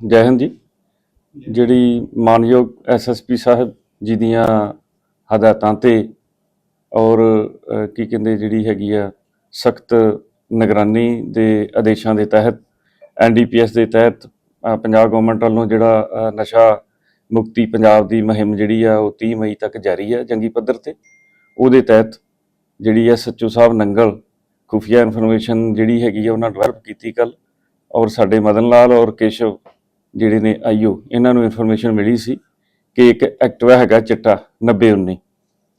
ਜੈ ਹਿੰਦ ਜੀ। ਜਿਹੜੀ ਮਾਨਯੋਗ ਐਸਐਸਪੀ ਸਾਹਿਬ ਜੀ ਦੀਆਂ ਹਦਾਇਤਾਂ ਤੇ ਔਰ ਕੀ ਕਹਿੰਦੇ ਜਿਹੜੀ ਹੈਗੀ ਆ ਸਖਤ ਨਿਗਰਾਨੀ ਦੇ ਆਦੇਸ਼ਾਂ ਦੇ ਤਹਿਤ ਐਨਡੀਪੀਐਸ ਦੇ ਤਹਿਤ ਪੰਜਾਬ ਗਵਰਨਮੈਂਟ ਵੱਲੋਂ ਜਿਹੜਾ ਨਸ਼ਾ ਮੁਕਤੀ ਪੰਜਾਬ ਦੀ ਮੁਹਿੰਮ ਜਿਹੜੀ ਆ ਉਹ 30 ਮਈ ਤੱਕ ਜਾਰੀ ਹੈ ਜੰਗੀ ਪੱਧਰ ਤੇ। ਉਹਦੇ ਤਹਿਤ ਜਿਹੜੀ ਐਸਐਚਓ ਸਾਹਿਬ ਨੰਗਲ ਖੁਫੀਆ ਇਨਫੋਰਮੇਸ਼ਨ ਜਿਹੜੀ ਹੈਗੀ ਆ ਉਹਨਾਂ ਡਿਵੈਲਪ ਕੀਤੀ ਕੱਲ ਔਰ ਸਾਡੇ ਮਦਨ ਲਾਲ ਔਰ ਕੇਸ਼ਵ ਜਿਹੜੇ ਨੇ ਆਈਓ, ਇਹਨਾਂ ਨੂੰ ਇਨਫੋਰਮੇਸ਼ਨ ਮਿਲੀ ਸੀ ਕਿ ਇੱਕ ਐਕਟਿਵਾ ਹੈਗਾ ਚਿੱਟਾ 9019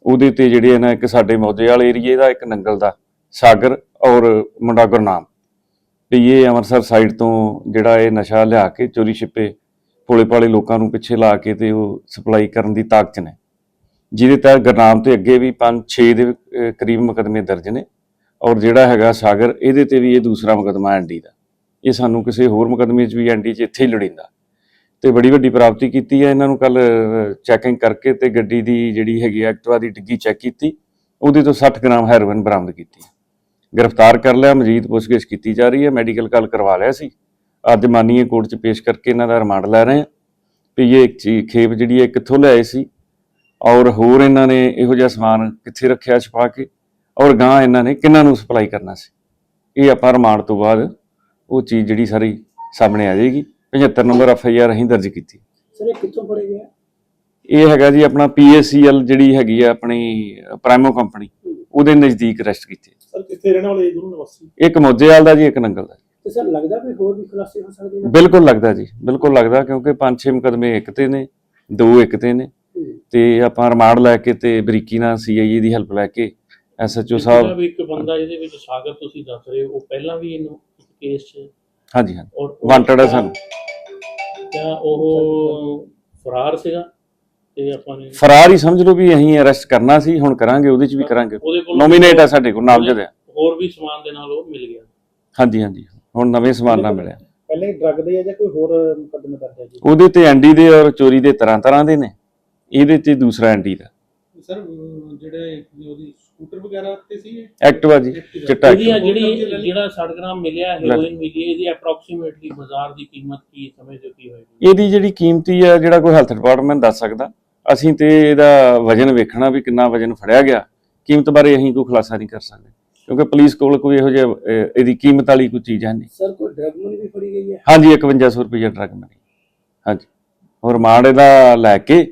ਉਹਦੇ ਤੇ ਜਿਹੜੇ ਇਹਨਾਂ ਇੱਕ ਸਾਡੇ ਮੌਜੇ ਵਾਲੇ ਏਰੀਏ ਦਾ, ਇੱਕ ਨੰਗਲ ਦਾ, ਸਾਗਰ ਔਰ ਮੁੰਡਾ ਗੁਰਨਾਮ। ਵੀ ਇਹ ਅੰਮ੍ਰਿਤਸਰ ਸਾਈਡ ਤੋਂ ਜਿਹੜਾ ਇਹ ਨਸ਼ਾ ਲਿਆ ਕੇ ਚੋਰੀ ਛਿਪੇ, ਭੋਲੇ ਭਾਲੇ ਲੋਕਾਂ ਨੂੰ ਪਿੱਛੇ ਲਾ ਕੇ ਤੇ ਉਹ ਸਪਲਾਈ ਕਰਨ ਦੀ ਤਾਕਤ ਨੇ। ਜਿਹਦੇ ਤਹਿਤ ਗੁਰਨਾਮ ਤੇ ਅੱਗੇ ਵੀ 5-6 ਦੇ ਕਰੀਬ ਮੁਕਦਮੇ ਦਰਜ ਨੇ ਔਰ ਜਿਹੜਾ ਹੈਗਾ ਸਾਗਰ, ਇਹਦੇ ਤੇ ਵੀ ਇਹ ਦੂਸਰਾ ਮੁਕਦਮਾ ਐਨਡੀ ਦਾ। ਇਹ ਸਾਨੂੰ ਕਿਸੇ ਹੋਰ ਮੁਕਦਮੇ 'ਚ ਵੀ ਐਨਡੀ 'ਚ ਇੱਥੇ ਹੀ ਲੜਿੰਦਾ। ਤੇ ਬੜੀ ਵੱਡੀ ਪ੍ਰਾਪਤੀ ਕੀਤੀ ਹੈ। ਇਹਨਾਂ ਨੂੰ ਕੱਲ ਚੈਕਿੰਗ ਕਰਕੇ ਤੇ ਗੱਡੀ ਦੀ ਜਿਹੜੀ ਹੈਗੀ ਆ ਐਕਟਿਵਾ ਦੀ ਡਿੱਗੀ ਚੈੱਕ ਕੀਤੀ। ਉਹਦੇ ਤੋਂ 60 ਗ੍ਰਾਮ ਹੈਰੋਇਨ ਬਰਾਮਦ ਕੀਤੀ। ਗ੍ਰਿਫਤਾਰ ਕਰ ਲਿਆ, ਮਜੀਦ ਪੁੱਛਗਿੱਛ ਕੀਤੀ ਜਾ ਰਹੀ ਹੈ। ਮੈਡੀਕਲ ਕੱਲ ਕਰਵਾ ਲਿਆ ਸੀ। ਅੱਜ ਮਾਨੀਏ ਕੋਰਟ 'ਚ ਪੇਸ਼ ਕਰਕੇ ਇਹਨਾਂ ਦਾ ਰਿਮਾਂਡ ਲੈ ਰਹੇ ਹਾਂ। ਵੀ ਇਹ ਇੱਕ ਚੀਜ਼ ਖੇਪ ਜਿਹੜੀ ਹੈ ਕਿੱਥੋਂ ਲਿਆਏ ਸੀ? ਔਰ ਹੋਰ ਇਹਨਾਂ ਨੇ ਇਹੋ ਜਿਹਾ ਸਮਾਨ ਕਿੱਥੇ ਰੱਖਿਆ ਛਪਾ ਕੇ? ਔਰ ਗਾਂ ਇਹਨਾਂ ਨੇ ਕਿੰਨਾਂ ਨੂੰ ਸਪਲਾਈ ਕਰਨਾ ਸੀ? ਇਹ ਆਪਾਂ ਰਿਮਾਂਡ ਤੋਂ ਬਾਅਦ ਉਹ ਚੀਜ਼ ਜਿਹੜੀ ਸਾਰੀ ਸਾਹਮਣੇ ਆ ਜਾਏਗੀ। 75 ਨੰਬਰ ਐਫ ਆਈ ਆਰ ਅਸੀਂ ਦਰਜ ਕੀਤੀ। ਸਰ ਇਹ ਕਿੱਥੋਂ ਫੜੇ ਗਏ? ਇਹ ਹੈਗਾ ਜੀ ਆਪਣਾ ਪੀਐਸਸੀਐਲ ਜਿਹੜੀ ਹੈਗੀ ਆ ਆਪਣੀ ਪ੍ਰਾਈਮੋ ਕੰਪਨੀ ਉਹਦੇ ਨਜ਼ਦੀਕ ਅਰੈਸਟ ਕੀਤੇ। ਸਰ ਕਿੱਥੇ ਰਹਿਣ ਵਾਲੇ ਦੋਨੋਂ ਨਿਵਾਸੀ? ਇੱਕ ਮੋਜੇਵਾਲ ਦਾ ਜੀ ਇੱਕ ਨੰਗਲ ਦਾ ਤੇ ਸਰ ਲੱਗਦਾ ਵੀ ਹੋਰ ਵੀ ਖੁਲਾਸੇ ਹੋ ਸਕਦੇ ਨੇ? ਬਿਲਕੁਲ ਲੱਗਦਾ ਜੀ ਬਿਲਕੁਲ ਲੱਗਦਾ ਕਿਉਂਕਿ ਪੰਜ ਛੇ ਮੁਕਦਮੇ ਇੱਕ ਤੇ ਨੇ ਦੋ ਇੱਕ ਤੇ ਨੇ। ਤੇ ਆਪਾਂ ਰਿਮਾਂਡ ਲੈ ਕੇ ਤੇ ਬਰੀਕੀ ਨਾਲ ਸੀਆਈਏ ਦੀ ਹੈਲਪ ਲੈ ਕੇ ਐਸਐਚਓ ਸਾਹਿਬ ਵੀ ਇੱਕ ਬੰਦਾ ਜਿਹਦੇ ਵਿੱਚ ਸਾਗਰ ਤੁਸੀਂ ਦੱਸ ਰਹੇ ਹੋ ਉਹ ਪਹਿਲਾਂ ਵੀ ਇਹਨੂੰ ਕੇਸ 'ਚ ਹਾਂਜੀ ਹਾਂਜੀ। ਔਰ ਉਹ ਵਾਂਟਡ ਹੈ ਸਾਨੂੰ। ਕਿਆ ਉਹ ਫਰਾਰ ਸੀਗਾ ਤੇ ਆਪਾਂ ਨੇ ਫਰਾਰ ਹੀ ਸਮਝ ਲਓ ਵੀ ਅਸੀਂ ਅਰੈਸਟ ਕਰਨਾ ਸੀ ਹੁਣ ਕਰਾਂਗੇ ਉਹਦੇ ਚ ਵੀ ਕਰਾਂਗੇ। ਉਹਦੇ ਕੋਲ ਨੋਮੀਨੇਟ ਹੈ ਸਾਡੇ ਕੋਲ ਨਾਮਜ਼ਦ ਹੈ। ਹੋਰ ਵੀ ਸਮਾਨ ਦੇ ਨਾਲ ਉਹ ਮਿਲ ਗਿਆ। ਹਾਂਜੀ ਹਾਂਜੀ। ਹੁਣ ਨਵੇਂ ਸਮਾਨ ਨਾਲ ਮਿਲਿਆ। ਪਹਿਲੇ ਡਰੱਗ ਦੇ ਆ ਜਾਂ ਕੋਈ ਹੋਰ ਮੁਕੱਦਮੇ ਦਰਜ ਹੈ ਜੀ? ਉਹਦੇ ਤੇ ਐਂਡੀ ਦੇ ਔਰ ਚੋਰੀ ਦੇ ਤਰ੍ਹਾਂ ਤਰ੍ਹਾਂ ਦੇ ਨੇ। ਇਹਦੇ ਤੇ ਦੂਸਰਾ ਐਂਡੀ ਦਾ। ਸਰ ਜਿਹੜੇ ਉਹਦੀ ਸਕੂਟਰ ਵਗੈਰਾ ਤੇ ਸੀ ਇਹ? ਐਕਟਿਵਾ ਜੀ ਚਿੱਟਾ ਇਹਦੀ ਆ Activa। ਜਿਹੜੀ ਜਿਹੜਾ 60 ਗ੍ਰਾਮ ਮਿਲਿਆ ਹੈਰੋਇਨ ਮਿਲੀ ਹੈ, ਇਹਦੀ ਅਪਰੋਕਸੀਮੇਟਲੀ ਬਾਜ਼ਾਰ ਦੀ ਕੀਮਤ ਕੀ ਸਮਝਦੇ ਹੋ ਕੀ ਹੋਏਗੀ? ਇਹਦੀ ਜਿਹੜੀ ਕੀਮਤੀ ਹੈ ਜਿਹੜਾ ਕੋਈ ਹੈਲਥ ਡਿਪਾਰਟਮੈਂਟ ਦੱਸ ਸਕਦਾ ਅਸੀਂ ਤੇ ਇਹਦਾ ਵਜਨ ਵੇਖਣਾ ਵੀ ਕਿੰਨਾ ਵਜਨ ਫੜਿਆ ਗਿਆ ਕੀਮਤ ਬਾਰੇ ਅਸੀਂ ਕੋਈ ਖੁਲਾਸਾ ਨਹੀਂ ਕਰ ਸਕਦੇ ਕਿਉਂਕਿ ਪੁਲਿਸ ਕੋਲ ਕੋਈ ਇਹੋ ਜਿਹਾ ਅਹ, ਇਹਦੀ ਕੀਮਤ ਵਾਲੀ ਕੋਈ ਚੀਜ਼ ਹੈ ਨਹੀਂ। ਸਰ ਕੋਈ ਡਰੱਗ ਨੂੰ ਵੀ ਫੜੀ ਗਈ ਹੈ? ਹਾਂਜੀ 5100 ਰੁਪਏ ਡਰਗ ਮਨੀ ਹਾਂਜੀ। ਹੋਰ ਰਿਮਾਂਡ ਇਹਦਾ ਲੈ ਕੇ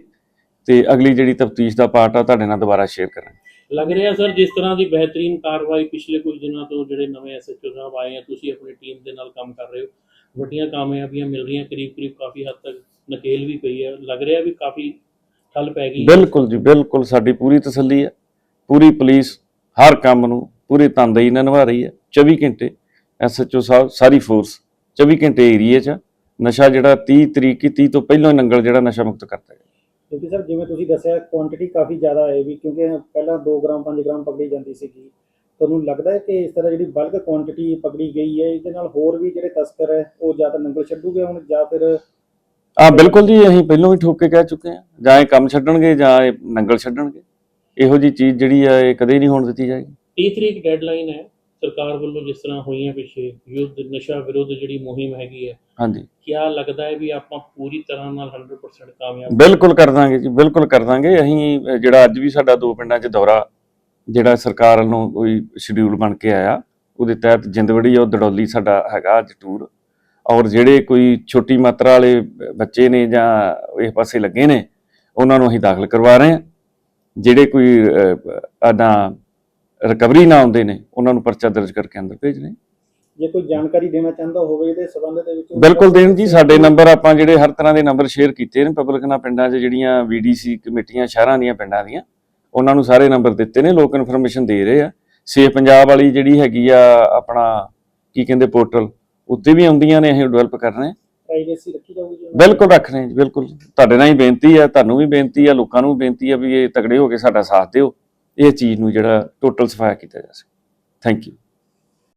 ਤੇ ਅਗਲੀ ਜਿਹੜੀ ਤਫਤੀਸ਼ ਦਾ ਪਾਰਟ ਆ ਤੁਹਾਡੇ ਨਾਲ ਦੁਬਾਰਾ ਸ਼ੇਅਰ ਕਰਾਂਗੇ। ਲੱਗ ਰਿਹਾ ਸਰ, ਜਿਸ ਤਰ੍ਹਾਂ ਦੀ ਬਿਹਤਰੀਨ ਕਾਰਵਾਈ ਪਿਛਲੇ ਕੁਝ ਦਿਨਾਂ ਤੋਂ ਜਿਹੜੇ ਨਵੇਂ ਐਸਐਚਓ ਸਾਹਿਬ ਆਏ ਆ, ਤੁਸੀਂ ਆਪਣੀ ਟੀਮ ਦੇ ਨਾਲ ਕੰਮ ਕਰ ਰਹੇ ਹੋ। ਵੱਡੀਆਂ ਕਾਮਯਾਬੀਆਂ ਮਿਲ ਰਹੀਆਂ ਕਰੀਬ ਕਰੀਬ ਕਾਫੀ ਹੱਦ ਤੱਕ ਨਕੇਲ ਵੀ ਪਈ ਹੈ ਲੱਗ ਰਿਹਾ ਵੀ ਕਾਫੀ ਠੱਲ ਪੈ ਗਈ। ਬਿਲਕੁਲ ਜੀ, ਬਿਲਕੁਲ, ਸਾਡੀ ਪੂਰੀ ਤਸੱਲੀ ਹੈ ਪੂਰੀ ਪੁਲਿਸ ਹਰ ਕੰਮ ਨੂੰ ਪੂਰੀ ਤਨਦੇਹੀ ਨਾਲ ਨਿਭਾ ਰਹੀ ਹੈ 24 ਘੰਟੇ ਐਸਐਚਓ ਸਾਹਿਬ, ਸਾਰੀ ਫੋਰਸ 24 ਘੰਟੇ ਏਰੀਏ 'ਚ ਨਸ਼ਾ ਜਿਹੜਾ 30 ਤਰੀਕ ਕੀ 30 ਤੋਂ ਪਹਿਲਾਂ ਨੰਗਲ ਜਿਹੜਾ ਨਸ਼ਾ ਮੁਕਤ ਕਰਤਾ ਗਿਆ। ਕਿਉਂਕਿ ਸਰ ਜਿਵੇਂ ਤੁਸੀਂ ਦੱਸਿਆ ਕੁਆਂਟੀਟੀ ਕਾਫੀ ਜ਼ਿਆਦਾ ਹੈ ਵੀ ਕਿਉਂਕਿ ਪਹਿਲਾਂ 2 ਗ੍ਰਾਮ 5 ਗ੍ਰਾਮ ਪਕੜੀ ਜਾਂਦੀ ਸੀਗੀ। ਤੁਹਾਨੂੰ ਲੱਗਦਾ ਹੈ ਕਿ ਇਸ ਤਰ੍ਹਾਂ ਜਿਹੜੀ ਬਲਕ ਕੁਆਂਟੀਟੀ ਪਕੜੀ ਗਈ ਹੈ ਇਹਦੇ ਨਾਲ ਹੋਰ ਵੀ ਜਿਹੜੇ ਤਸਕਰ ਹੈ ਉਹ ਜਾਂ ਤਾਂ ਨੰਗਲ ਛੱਡੂਗੇ ਹੁਣ ਜਾਂ ਫਿਰ ਆ ਬਿਲਕੁਲ ਜੀ ਅਸੀਂ ਪਹਿਲਾਂ ਵੀ ਠੋਕ ਕੇ ਕਹਿ ਚੁੱਕੇ ਹਾਂ। ਜਾਂ ਇਹ ਕੰਮ ਛੱਡਣਗੇ ਜਾਂ ਇਹ ਨੰਗਲ ਛੱਡਣਗੇ। ਇਹੋ ਜੀ ਚੀਜ਼ ਜਿਹੜੀ ਆ ਇਹ ਕਦੇ ਨਹੀਂ ਹੋਣ ਦਿੱਤੀ ਜਾਏਗੀ। 30 ਤਰੀਕ ਡੈਡਲਾਈਨ ਹੈ। ਸਰਕਾਰ ਵੱਲੋਂ ਜਿਸ ਤਰ੍ਹਾਂ ਹੋਈਆਂ ਪਿੱਛੇ ਯੁੱਧ ਨਸ਼ਾ ਵਿਰੋਧ ਜਿਹੜੀ ਮੁਹਿੰਮ ਹੈਗੀ ਹੈ ਹਾਂਜੀ। ਕਿਆ ਲੱਗਦਾ ਹੈ ਵੀ ਆਪਾਂ ਪੂਰੀ ਤਰ੍ਹਾਂ ਨਾਲ 100% ਕਾਮਯਾਬ ਬਿਲਕੁਲ ਕਰ ਦਾਂਗੇ ਜੀ ਬਿਲਕੁਲ ਕਰ ਦਾਂਗੇ। ਅਸੀਂ ਜਿਹੜਾ ਅੱਜ ਵੀ ਸਾਡਾ ਦੋ ਪਿੰਡਾਂ 'ਚ ਦੌਰਾ ਜਿਹੜਾ ਸਰਕਾਰ ਵੱਲੋਂ ਕੋਈ ਸ਼ਡਿਊਲ ਬਣ ਕੇ ਆਇਆ ਉਹਦੇ ਤਹਿਤ ਜਿੰਦਵੜੀ ਔਰ ਦੜੌਲੀ ਸਾਡਾ ਹੈਗਾ ਅੱਜ ਟੂਰ ਔਰ ਜਿਹੜੇ ਕੋਈ ਛੋਟੀ ਮਾਤਰਾ ਵਾਲੇ ਬੱਚੇ ਨੇ ਜਾਂ ਇਸ ਪਾਸੇ ਲੱਗੇ ਨੇ ਉਹਨਾਂ ਨੂੰ ਅਸੀਂ ਦਾਖਲ ਕਰਵਾ ਰਹੇ ਹਾਂ। ਜਿਹੜੇ ਕੋਈ ਆਦਾਂ ਰਿਕਵਰੀ ਨਾ ਆਉਂਦੇ ਨੇ ਉਹਨਾਂ ਨੂੰ ਪਰਚਾ ਦਰਜ ਕਰਕੇ ਅੰਦਰ ਭੇਜ ਰਹੇ ਹਾਂ। ਜੇ ਕੋਈ ਜਾਣਕਾਰੀ ਦੇਣਾ ਚਾਹੁੰਦਾ ਹੋਵੇ ਇਹਦੇ ਸੰਬੰਧ ਦੇ ਵਿੱਚ। ਬਿਲਕੁਲ ਦੇਣ ਜੀ ਸਾਡੇ ਨੰਬਰ ਆਪਾਂ ਜਿਹੜੇ ਹਰ ਤਰ੍ਹਾਂ ਦੇ ਨੰਬਰ ਸ਼ੇਅਰ ਕੀਤੇ ਨੇ ਪਬਲਿਕ ਨਾਲ ਪਿੰਡਾਂ 'ਚ ਜਿਹੜੀਆਂ ਵੀਡੀਸੀ ਕਮੇਟੀਆਂ ਸ਼ਹਿਰਾਂ ਦੀਆਂ ਪਿੰਡਾਂ ਦੀਆਂ ਉਹਨਾਂ ਨੂੰ ਸਾਰੇ ਨੰਬਰ ਦਿੱਤੇ ਨੇ ਲੋਕ ਇਨਫੋਰਮੇਸ਼ਨ ਦੇ ਰਹੇ ਆ। ਸੇਫ ਪੰਜਾਬ ਵਾਲੀ ਜਿਹੜੀ ਹੈਗੀ ਆ ਆਪਣਾ ਕੀ ਕਹਿੰਦੇ ਪੋਰਟਲ ਉੱਤੇ ਵੀ ਆਉਂਦੀਆਂ ਨੇ ਅਸੀਂ ਡਿਵੈਲਪ ਕਰ ਰਹੇ ਹਾਂ। ਪ੍ਰਾਈਵੇਸੀ ਰੱਖੀ ਜਾਊਗੀ ਜੀ। ਬਿਲਕੁਲ ਰੱਖ ਰਹੇ ਜੀ ਬਿਲਕੁਲ। ਤੁਹਾਡੇ ਨਾਲ ਹੀ ਬੇਨਤੀ ਹੈ ਤੁਹਾਨੂੰ ਵੀ ਬੇਨਤੀ ਹੈ ਲੋਕਾਂ ਨੂੰ ਵੀ ਬੇਨਤੀ ਹੈ ਵੀ ਇਹ ਤਗੜੇ ਹੋ ਕੇ ਸਾਡਾ ਸਾਥ ਦਿਓ। ਇਹ ਚੀਜ਼ ਨੂੰ ਜਿਹੜਾ ਟੋਟਲ ਸਫਾਇਆ ਕੀਤਾ ਜਾ ਸਕੇ। Thank you